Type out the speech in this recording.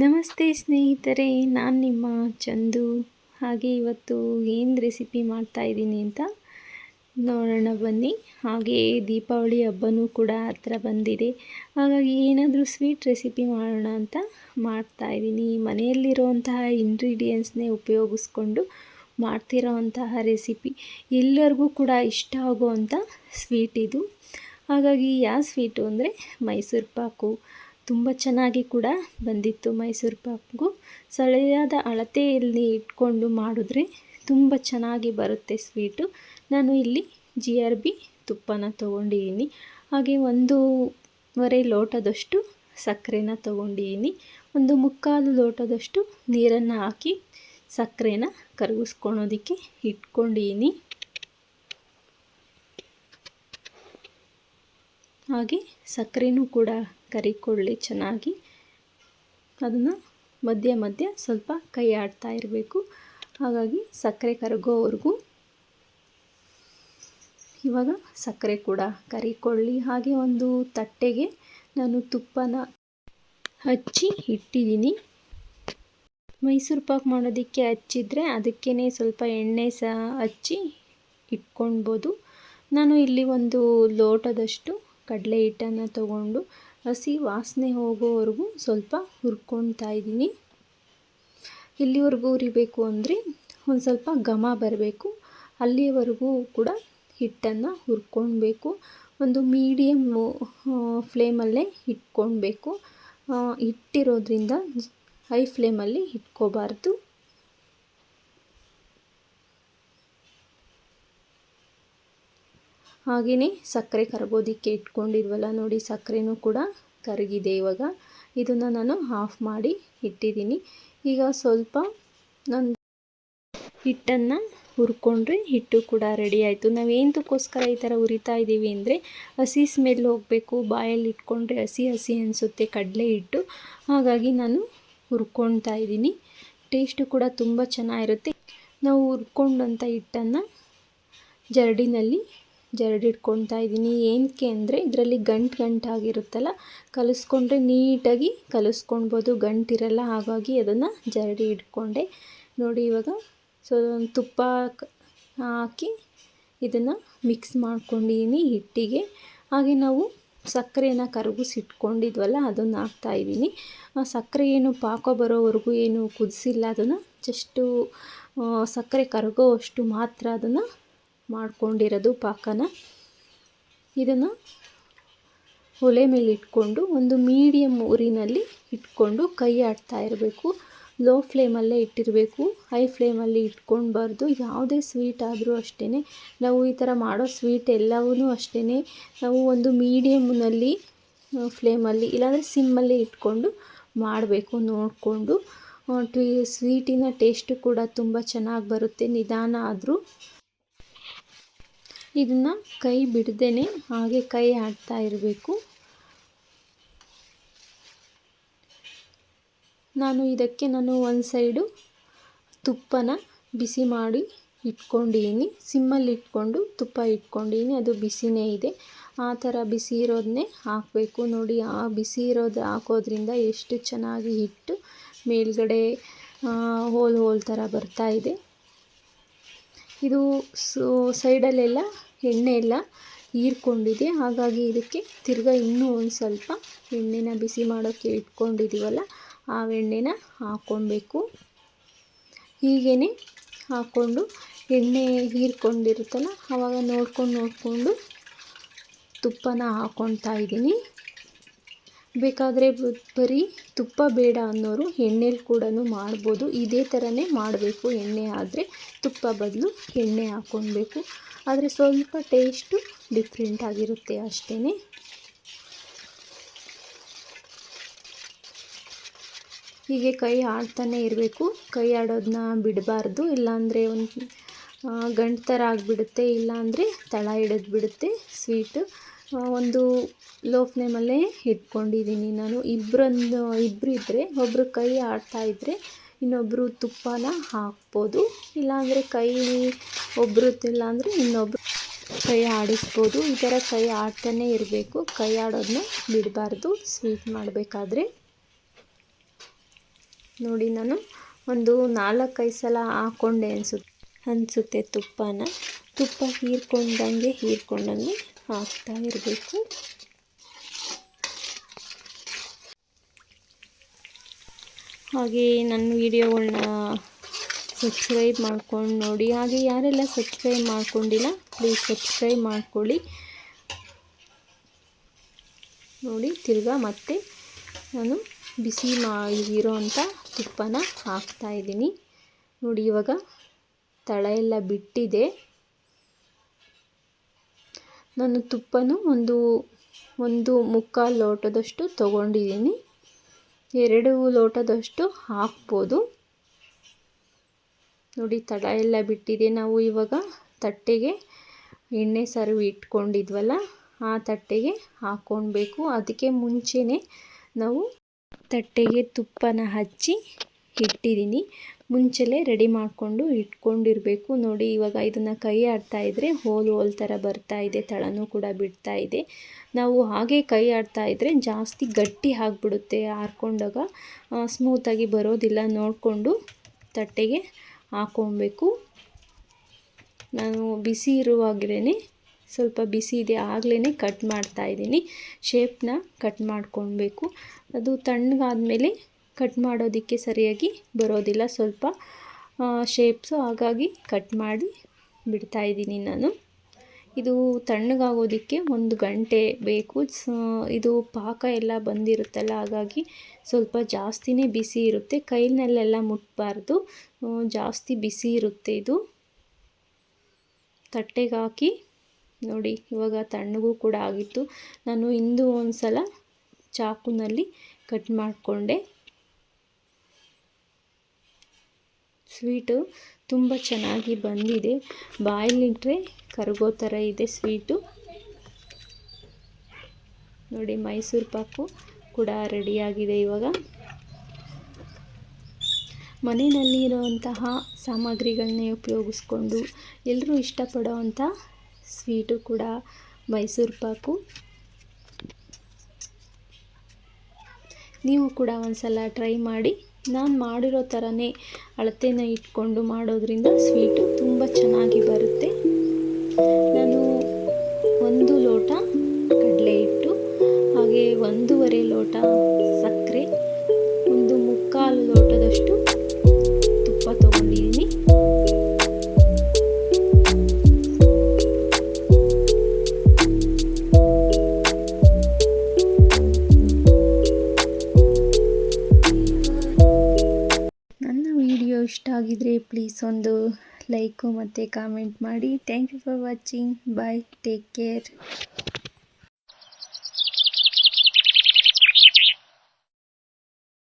ನಮಸ್ತೆ ಸ್ನೇಹಿತರೆ, ನಾನು ನಿಮ್ಮ ಚಂದು. ಹಾಗೆ ಇವತ್ತು ಏನು ರೆಸಿಪಿ ಮಾಡ್ತಾ ಇದ್ದೀನಿ ಅಂತ ನೋಡೋಣ ಬನ್ನಿ. ಹಾಗೆ ದೀಪಾವಳಿ ಹಬ್ಬನೂ ಕೂಡ ಹತ್ರ ಬಂದಿದೆ. ಹಾಗಾಗಿ ಏನಾದರೂ ಸ್ವೀಟ್ ರೆಸಿಪಿ ಮಾಡೋಣ ಅಂತ ಮಾಡ್ತಾ ಇದ್ದೀನಿ. ಮನೆಯಲ್ಲಿರುವಂತಹ ಇಂಗ್ರೀಡಿಯೆಂಟ್ಸ್ನೇ ಉಪಯೋಗಿಸ್ಕೊಂಡು ಮಾಡ್ತಿರೋವಂತಹ ರೆಸಿಪಿ ಎಲ್ಲರಿಗೂ ಕೂಡ ಇಷ್ಟ ಆಗುವಂಥ ಸ್ವೀಟ್ ಇದು. ಹಾಗಾಗಿ ಯಾವ ಸ್ವೀಟು ಅಂದರೆ ಮೈಸೂರು ಪಾಕು ತುಂಬ ಚೆನ್ನಾಗಿ ಕೂಡ ಬಂದಿತ್ತು ಮೈಸೂರು ಪಾಕು ಸರಿಯಾದ ಅಳತೆಯಲ್ಲಿ ಇಟ್ಕೊಂಡು ಮಾಡಿದ್ರೆ ತುಂಬ ಚೆನ್ನಾಗಿ ಬರುತ್ತೆ ಸ್ವೀಟು. ನಾನು ಇಲ್ಲಿ ಜಿ ಆರ್ ಬಿ ತುಪ್ಪನ ತೊಗೊಂಡಿದ್ದೀನಿ. ಹಾಗೆ ಒಂದೂವರೆ ಲೋಟದಷ್ಟು ಸಕ್ಕರೆನ ತೊಗೊಂಡಿದ್ದೀನಿ. ಒಂದು ಮುಕ್ಕಾಲು ಲೋಟದಷ್ಟು ನೀರನ್ನು ಹಾಕಿ ಸಕ್ಕರೆನ ಕರಗಿಸ್ಕೊಳೋದಕ್ಕೆ ಇಟ್ಕೊಂಡಿದ್ದೀನಿ. ಹಾಗೆ ಸಕ್ಕರೆನೂ ಕೂಡ ಕರಿಕೊಳ್ಳಿ ಚೆನ್ನಾಗಿ. ಅದನ್ನು ಮಧ್ಯ ಮಧ್ಯ ಸ್ವಲ್ಪ ಕೈ ಆಡ್ತಾ ಇರಬೇಕು. ಹಾಗಾಗಿ ಸಕ್ಕರೆ ಕರಗೋವರೆಗೂ ಇವಾಗ ಸಕ್ಕರೆ ಕೂಡ ಕರಿಕೊಳ್ಳಿ. ಹಾಗೆ ಒಂದು ತಟ್ಟೆಗೆ ನಾನು ತುಪ್ಪನ ಹಚ್ಚಿ ಇಟ್ಟಿದ್ದೀನಿ. ಮೈಸೂರು ಪಾಕ್ ಮಾಡೋದಕ್ಕೆ ಹಚ್ಚಿದ್ರೆ ಅದಕ್ಕೇ ಸ್ವಲ್ಪ ಎಣ್ಣೆ ಸಹ ಹಚ್ಚಿ ಇಟ್ಕೊಳ್ಬೋದು. ನಾನು ಇಲ್ಲಿ ಒಂದು ಲೋಟದಷ್ಟು ಕಡಲೆ ಹಿಟ್ಟನ್ನು ತಗೊಂಡು ಹಸಿ ವಾಸನೆ ಹೋಗೋವರೆಗೂ ಸ್ವಲ್ಪ ಹುರ್ಕೊಳ್ತಾ ಇದ್ದೀನಿ. ಇಲ್ಲಿವರೆಗೂ ಹುರಿಬೇಕು ಅಂದರೆ ಒಂದು ಸ್ವಲ್ಪ ಘಮ ಬರಬೇಕು. ಅಲ್ಲಿವರೆಗೂ ಕೂಡ ಹಿಟ್ಟನ್ನು ಹುರ್ಕೊಳ್ಬೇಕು. ಒಂದು ಮೀಡಿಯಮ್ ಫ್ಲೇಮಲ್ಲೇ ಇಟ್ಕೊಳ್ಬೇಕು. ಇಟ್ಟಿರೋದ್ರಿಂದ ಹೈ ಫ್ಲೇಮಲ್ಲಿ ಇಟ್ಕೋಬಾರ್ದು ಹಾಗೆಯೇ ಸಕ್ಕರೆ ಕರಗೋದಕ್ಕೆ ಇಟ್ಕೊಂಡಿದ್ವಲ್ಲ ನೋಡಿ ಸಕ್ಕರೆನೂ ಕೂಡ ಕರಗಿದೆ ಇವಾಗ. ಇದನ್ನು ನಾನು ಆಫ್ ಮಾಡಿ ಇಟ್ಟಿದ್ದೀನಿ. ಈಗ ಸ್ವಲ್ಪ ನಾನು ಹಿಟ್ಟನ್ನು ಹುರ್ಕೊಂಡ್ರೆ ಹಿಟ್ಟು ಕೂಡ ರೆಡಿ ಆಯಿತು. ನಾವು ಏನಕ್ಕೋಸ್ಕರ ಈ ಥರ ಹುರಿತಾ ಇದ್ದೀವಿ ಅಂದರೆ ಹಸಿ ಸ್ಮೆಲ್ ಹೋಗಬೇಕು. ಬಾಯಲ್ಲಿ ಇಟ್ಕೊಂಡ್ರೆ ಹಸಿ ಹಸಿ ಅನಿಸುತ್ತೆ ಕಡಲೆ ಹಿಟ್ಟು. ಹಾಗಾಗಿ ನಾನು ಹುರ್ಕೊಳ್ತಾ ಇದ್ದೀನಿ. ಟೇಸ್ಟು ಕೂಡ ತುಂಬ ಚೆನ್ನಾಗಿರುತ್ತೆ. ನಾವು ಹುರ್ಕೊಂಡಂಥ ಹಿಟ್ಟನ್ನು ಜರಡಿನಲ್ಲಿ ಜರಡಿಟ್ಕೊಳ್ತಾ ಇದ್ದೀನಿ. ಏನಕ್ಕೆ ಅಂದರೆ ಇದರಲ್ಲಿ ಗಂಟು ಗಂಟಾಗಿರುತ್ತಲ್ಲ, ಕಲಿಸ್ಕೊಂಡ್ರೆ ನೀಟಾಗಿ ಕಲಿಸ್ಕೊಳ್ಬೋದು ಗಂಟಿರಲ್ಲ ಹಾಗಾಗಿ ಅದನ್ನು ಜರಡಿ ಇಟ್ಕೊಂಡೆ ನೋಡಿ ಇವಾಗ, ಸೊ ತುಪ್ಪ ಹಾಕಿ ಇದನ್ನು ಮಿಕ್ಸ್ ಮಾಡ್ಕೊಂಡಿದ್ದೀನಿ ಹಿಟ್ಟಿಗೆ. ಹಾಗೆ ನಾವು ಸಕ್ಕರೆನ ಕರಗಿಸಿಟ್ಕೊಂಡಿದ್ವಲ್ಲ, ಅದನ್ನು ಹಾಕ್ತಾಯಿದ್ದೀನಿ ಸಕ್ಕರೆ ಏನು ಪಾಕ ಬರೋವರೆಗೂ ಏನು ಕುದಿಸಿಲ್ಲ, ಅದನ್ನು ಜಸ್ಟು ಸಕ್ಕರೆ ಕರಗೋ ಅಷ್ಟು ಮಾತ್ರ ಅದನ್ನು ಮಾಡ್ಕೊಂಡಿರೋದು ಪಾಕನ. ಇದನ್ನು ಒಲೆ ಮೇಲೆ ಇಟ್ಕೊಂಡು ಒಂದು ಮೀಡಿಯಮ್ ಉರಿನಲ್ಲಿ ಇಟ್ಕೊಂಡು ಕೈ ಆಡ್ತಾ ಇರಬೇಕು. ಲೋ ಫ್ಲೇಮಲ್ಲೇ ಇಟ್ಟಿರಬೇಕು. ಹೈ ಫ್ಲೇಮಲ್ಲಿ ಇಟ್ಕೊಳ್ಬಾರ್ದು ಯಾವುದೇ ಸ್ವೀಟ್ ಆದರೂ ಅಷ್ಟೇ ನಾವು ಈ ಥರ ಮಾಡೋ ಸ್ವೀಟ್ ಎಲ್ಲವೂ ಅಷ್ಟೇ ನಾವು ಒಂದು ಮೀಡಿಯಮ್ನಲ್ಲಿ ಫ್ಲೇಮಲ್ಲಿ ಇಲ್ಲಾಂದರೆ ಸಿಮ್ಮಲ್ಲಿ ಇಟ್ಕೊಂಡು ಮಾಡಬೇಕು ನೋಡಿಕೊಂಡು. ಸ್ವೀಟಿನ ಟೇಸ್ಟು ಕೂಡ ತುಂಬ ಚೆನ್ನಾಗಿ ಬರುತ್ತೆ. ನಿಧಾನ ಆದರೂ. ಇದನ್ನು ಕೈ ಬಿಡದೇ ಹಾಗೆ ಕೈ ಆಡ್ತಾ ಇರಬೇಕು. ನಾನು ಇದಕ್ಕೆ ನಾನು ಒಂದು ಸೈಡು ತುಪ್ಪನ ಬಿಸಿ ಮಾಡಿ ಇಟ್ಕೊಂಡಿದ್ದೀನಿ ಸಿಮ್ಮಲ್ಲಿ ಇಟ್ಕೊಂಡು ತುಪ್ಪ ಇಟ್ಕೊಂಡಿದ್ದೀನಿ ಅದು ಬಿಸಿನೇ ಇದೆ. ಆ ಥರ ಬಿಸಿ ಇರೋದನ್ನೇ ಹಾಕಬೇಕು. ನೋಡಿ, ಆ ಬಿಸಿ ಇರೋದು ಹಾಕೋದ್ರಿಂದ ಎಷ್ಟು ಚೆನ್ನಾಗಿ ಹಿಟ್ಟು ಮೇಲ್ಗಡೆ ಹೋಲ್ ಹೋಲ್ ಥರ ಬರ್ತಾ ಇದೆ. ಇದು ಸೋ, ಸೈಡಲ್ಲೆಲ್ಲ ಎಣ್ಣೆ ಎಲ್ಲ ಹೀರ್ಕೊಂಡಿದೆ. ಹಾಗಾಗಿ ಇದಕ್ಕೆ ತಿರ್ಗಾ ಇನ್ನೂ ಒಂದು ಸ್ವಲ್ಪ ಎಣ್ಣೆನ ಬಿಸಿ ಮಾಡೋಕ್ಕೆ ಇಟ್ಕೊಂಡಿದ್ದೀವಲ್ಲ ಆ ಎಣ್ಣೆನ ಹಾಕ್ಕೊಬೇಕು. ಹೀಗೇ ಹಾಕ್ಕೊಂಡು ಎಣ್ಣೆ ಹೀರ್ಕೊಂಡಿರುತ್ತಲ್ಲ ಆವಾಗ ನೋಡ್ಕೊಂಡು ನೋಡಿಕೊಂಡು ತುಪ್ಪನ ಹಾಕ್ಕೊಳ್ತಾ ಇದ್ದೀನಿ. ಬೇಕಾದರೆ ಬರೀ ತುಪ್ಪ ಬೇಡ ಅನ್ನೋರು ಎಣ್ಣೆಲಿ ಕೂಡ ಮಾಡ್ಬೋದು. ಇದೇ ಥರನೇ ಮಾಡಬೇಕು ಎಣ್ಣೆ ಆದರೆ. ತುಪ್ಪ ಬದಲು ಎಣ್ಣೆ ಹಾಕ್ಕೊಳ್ಬೇಕು ಆದರೆ ಸ್ವಲ್ಪ ಟೇಸ್ಟು ಡಿಫ್ರೆಂಟ್ ಆಗಿರುತ್ತೆ ಅಷ್ಟೇ ಹೀಗೆ ಕೈ ಆಡ್ತಾನೆ ಇರಬೇಕು. ಕೈ ಆಡೋದನ್ನ ಬಿಡಬಾರ್ದು. ಇಲ್ಲಾಂದರೆ ಒಂದು ಗಂಟು ಥರ ಆಗಿಬಿಡುತ್ತೆ. ಇಲ್ಲಾಂದರೆ ತಳ ಹಿಡಿದ್ಬಿಡುತ್ತೆ. ಸ್ವೀಟು. ಒಂದು ಲೋ ಫ್ಲೇಮಲ್ಲೇ ಇಟ್ಕೊಂಡಿದ್ದೀನಿ ನಾನು. ಇಬ್ಬರನ್ನು ಇಬ್ಬರು ಇದ್ದರೆ ಒಬ್ಬರು ಕೈ ಇದ್ದರೆ ಇನ್ನೊಬ್ಬರು ತುಪ್ಪನ ಹಾಕ್ಬೋದು. ಇಲ್ಲಾಂದರೆ ಕೈ ಒಬ್ಬರು ಇಲ್ಲಾಂದರೆ ಇನ್ನೊಬ್ಬರು ಕೈ ಆಡಿಸ್ಬೋದು. ಈ ಥರ ಕೈ ಆಡ್ತಾನೆ ಇರಬೇಕು. ಕೈ ಆಡೋದನ್ನ ಬಿಡಬಾರ್ದು. ಸ್ವೀಟ್ ಮಾಡಬೇಕಾದ್ರೆ. ನೋಡಿ ನಾನು ಒಂದು ನಾಲ್ಕೈದು ಸಲ ಹಾಕ್ಕೊಂಡೆ ಅನಿಸುತ್ತೆ ಅನಿಸುತ್ತೆ ತುಪ್ಪನ. ತುಪ್ಪ ಹೀರ್ಕೊಂಡಂಗೆ ಹೀರ್ಕೊಂಡಂಗೆ ಹಾಕ್ತಾ ಇರಬೇಕು. ಹಾಗೆ ನನ್ನ ವೀಡಿಯೋಗಳನ್ನ ಸಬ್ಸ್ಕ್ರೈಬ್ ಮಾಡ್ಕೊಂಡು ನೋಡಿ. ಹಾಗೆ ಯಾರೆಲ್ಲ ಸಬ್ಸ್ಕ್ರೈಬ್ ಮಾಡ್ಕೊಂಡಿಲ್ಲ ಪ್ಲೀಸ್ ಸಬ್ಸ್ಕ್ರೈಬ್ ಮಾಡ್ಕೊಳ್ಳಿ. ನೋಡಿ, ತಿರ್ಗಾ ಮತ್ತೆ ನಾನು ಬಿಸಿ ಮಾಡಿರೋ ಅಂಥ ತುಪ್ಪನ ಹಾಕ್ತಾಯಿದ್ದೀನಿ ನೋಡಿ, ಇವಾಗ ತಳ ಎಲ್ಲ ಬಿಟ್ಟಿದೆ. ನಾನು ತುಪ್ಪನೂ ಒಂದು ಒಂದು ಮುಕ್ಕಾಲು ಲೋಟದಷ್ಟು ತೊಗೊಂಡಿದ್ದೀನಿ. ಎರಡು ಲೋಟದಷ್ಟು ಹಾಕ್ಬೋದು. ನೋಡಿ ತಡ ಎಲ್ಲ ಬಿಟ್ಟಿದೆ. ನಾವು ಇವಾಗ ತಟ್ಟೆಗೆ ಎಣ್ಣೆ ಸರ್ವ್ ಇಟ್ಕೊಂಡಿದ್ವಲ್ಲ, ಆ ತಟ್ಟೆಗೆ ಹಾಕ್ಕೊಳ್ಬೇಕು ಅದಕ್ಕೆ ಮುಂಚೆನೇ ನಾವು ತಟ್ಟೆಗೆ ತುಪ್ಪನ ಹಚ್ಚಿ ಇಟ್ಟಿದ್ದೀನಿ. ಮುಂಚೆಲೇ ರೆಡಿ ಮಾಡಿಕೊಂಡು ಇಟ್ಕೊಂಡಿರಬೇಕು. ನೋಡಿ, ಇವಾಗ ಇದನ್ನು ಕೈ ಆಡ್ತಾ ಇದ್ದರೆ ಹೋಲ್ ಹೋಲ್ ಥರ ಬರ್ತಾ ಇದೆ, ತಳನೂ ಕೂಡ ಬಿಡ್ತಾ ಇದೆ. ನಾವು ಹಾಗೆ ಕೈ ಆಡ್ತಾ ಇದ್ದರೆ ಜಾಸ್ತಿ ಗಟ್ಟಿ ಆಗಿಬಿಡುತ್ತೆ. ಆರ್ಕೊಂಡಾಗ ಸ್ಮೂತಾಗಿ ಬರೋದಿಲ್ಲ. ನೋಡಿಕೊಂಡು ತಟ್ಟೆಗೆ ಹಾಕೊಬೇಕು. ನಾನು ಬಿಸಿ ಇರುವಾಗಲೇ ಸ್ವಲ್ಪ ಬಿಸಿ ಇದೆ ಆಗಲೇ ಕಟ್ ಮಾಡ್ತಾ ಇದ್ದೀನಿ. ಶೇಪ್ನ ಕಟ್ ಮಾಡ್ಕೊಳ್ಬೇಕು ಅದು ತಣ್ಣಗಾದ್ಮೇಲೆ ಕಟ್ ಮಾಡೋದಕ್ಕೆ ಸರಿಯಾಗಿ ಬರೋದಿಲ್ಲ ಸ್ವಲ್ಪ ಶೇಪ್ಸು ಹಾಗಾಗಿ ಕಟ್ ಮಾಡಿ ಬಿಡ್ತಾಯಿದ್ದೀನಿ ನಾನು. ಇದು ತಣ್ಣಗಾಗೋದಕ್ಕೆ ಒಂದು ಗಂಟೆ ಬೇಕು. ಇದು ಪಾಕ ಎಲ್ಲ ಬಂದಿರುತ್ತಲ್ಲ, ಹಾಗಾಗಿ ಸ್ವಲ್ಪ ಜಾಸ್ತಿನೇ ಬಿಸಿ ಇರುತ್ತೆ. ಕೈನಲ್ಲೆಲ್ಲ ಮುಟ್ಬಾರ್ದು. ಜಾಸ್ತಿ ಬಿಸಿ ಇರುತ್ತೆ ಇದು. ತಟ್ಟೆಗೆ ಹಾಕಿ, ನೋಡಿ, ಇವಾಗ ತಣ್ಣಗೂ ಕೂಡ ಆಗಿತ್ತು. ನಾನು ಇಂದು ಒಂದು ಸಲ ಚಾಕುನಲ್ಲಿ ಕಟ್ ಮಾಡಿಕೊಂಡೆ. ಸ್ವೀಟು ತುಂಬ ಚೆನ್ನಾಗಿ ಬಂದಿದೆ. ಬಾಯಲ್ಲಿಟ್ಟರೆ ಕರಗೋ ಥರ ಇದೆ ಸ್ವೀಟು. ನೋಡಿ ಮೈಸೂರು ಪಾಕು ಕೂಡ ರೆಡಿಯಾಗಿದೆ ಇವಾಗ. ಮನೆಯಲ್ಲಿ ಇರುವಂತಹ ಸಾಮಗ್ರಿಗಳನ್ನೇ ಉಪಯೋಗಿಸ್ಕೊಂಡು ಎಲ್ಲರೂ ಇಷ್ಟಪಡೋವಂಥ ಸ್ವೀಟು ಕೂಡ ಮೈಸೂರು ಪಾಕು. ನೀವು ಕೂಡ ಒಂದು ಸಲ ಟ್ರೈ ಮಾಡಿ. ನಾನು ಮಾಡಿರೋ ಥರನೇ ಅಳತೆನ ಇಟ್ಕೊಂಡು ಮಾಡೋದ್ರಿಂದ ಸ್ವೀಟು ತುಂಬ ಚೆನ್ನಾಗಿ ಬರುತ್ತೆ. ನಾನು ಒಂದು ಲೋಟ ಕಡಲೆ ಹಿಟ್ಟು, ಹಾಗೆ ಒಂದೂವರೆ ಲೋಟ ಇಷ್ಟ ಆಗಿದ್ರೆ ಪ್ಲೀಸ್ ಒಂದು ಲೈಕು ಮತ್ತು ಕಾಮೆಂಟ್ ಮಾಡಿ. Thank you for watching bye take care